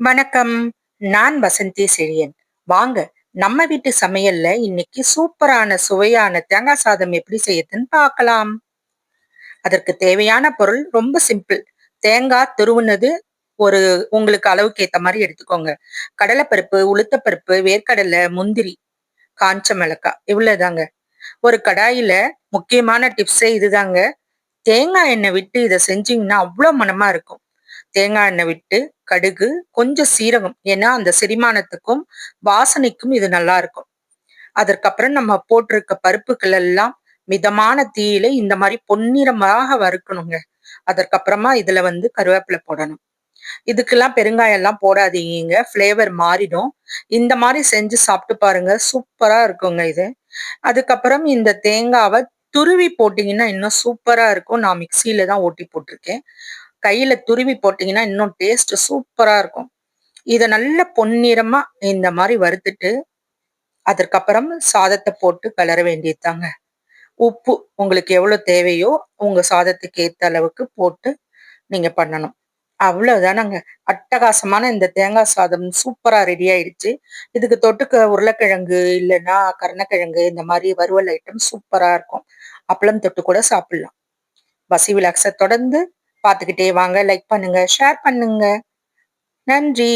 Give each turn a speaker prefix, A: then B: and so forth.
A: வணக்கம். நான் வசந்தி செழியன். வாங்க நம்ம வீட்டு சமையல்ல இன்னைக்கு சூப்பரான சுவையான தேங்காய் சாதம் எப்படி செய்யுதுன்னு பார்க்கலாம். அதற்கு தேவையான பொருள் ரொம்ப சிம்பிள் தேங்காய் துருவுனது ஒரு உங்களுக்கு அளவுக்கு ஏத்த மாதிரி எடுத்துக்கோங்க. கடலைப்பருப்பு உளுத்தப்பருப்பு வேர்க்கடலை முந்திரி காஞ்ச மிளகாய் இவ்வளவுதாங்க. ஒரு கடாயில முக்கியமான டிப்ஸே இதுதாங்க. தேங்காய் எண்ணெய் விட்டு இதை செஞ்சீங்கன்னா அவ்வளவு மனமா இருக்கும். தேங்காய் எண்ணெய் விட்டு கடுகு கொஞ்சம் சீரகம். ஏன்னா அந்த செரிமானத்துக்கும் வாசனைக்கும் இது நல்லா இருக்கும். அதற்கப்புறம் நம்ம போட்டிருக்க பருப்புகள் எல்லாம் மிதமான தீயில இந்த மாதிரி பொன்னிறமாக வறுக்கணுங்க. அதற்கப்புறமா இதுல வந்து கருவேப்பிலை போடணும். இதுக்கெல்லாம் பெருங்காயம் எல்லாம் போடாதீங்க. ஃப்ளேவர் மாறிடும். இந்த மாதிரி செஞ்சு சாப்பிட்டு பாருங்க. சூப்பரா இருக்குங்க இது. அதுக்கப்புறம் இந்த தேங்காவை துருவி போட்டீங்கன்னா இன்னும் சூப்பரா இருக்கும். நான் மிக்சியில தான் ஓட்டி போட்டிருக்கேன். கையில துருவி போட்டீங்கன்னா இன்னும் டேஸ்ட் சூப்பரா இருக்கும். இதை நல்ல பொன்னிறமா இந்த மாதிரி வறுத்துட்டு அதற்கப்புறம் சாதத்தை போட்டு கலர வேண்டியதுதாங்க. உப்பு உங்களுக்கு எவ்வளவு தேவையோ உங்க சாதத்துக்கு ஏற்ற அளவுக்கு போட்டு நீங்க பண்ணணும். அவ்வளோதானங்க அட்டகாசமான இந்த தேங்காய் சாதம் சூப்பரா ரெடி ஆயிடுச்சு. இதுக்கு தொட்டுக்க உருளைக்கிழங்கு இல்லைன்னா கருணக்கிழங்கு இந்த மாதிரி வறுவல் ஐட்டம் சூப்பரா இருக்கும். அப்பளம் தொட்டு கூட சாப்பிடலாம். பசி விலாக்ஸை தொடர்ந்து பார்த்துக்கிட்டே வாங்க. லைக் பண்ணுங்க. ஷேர் பண்ணுங்க. நன்றி.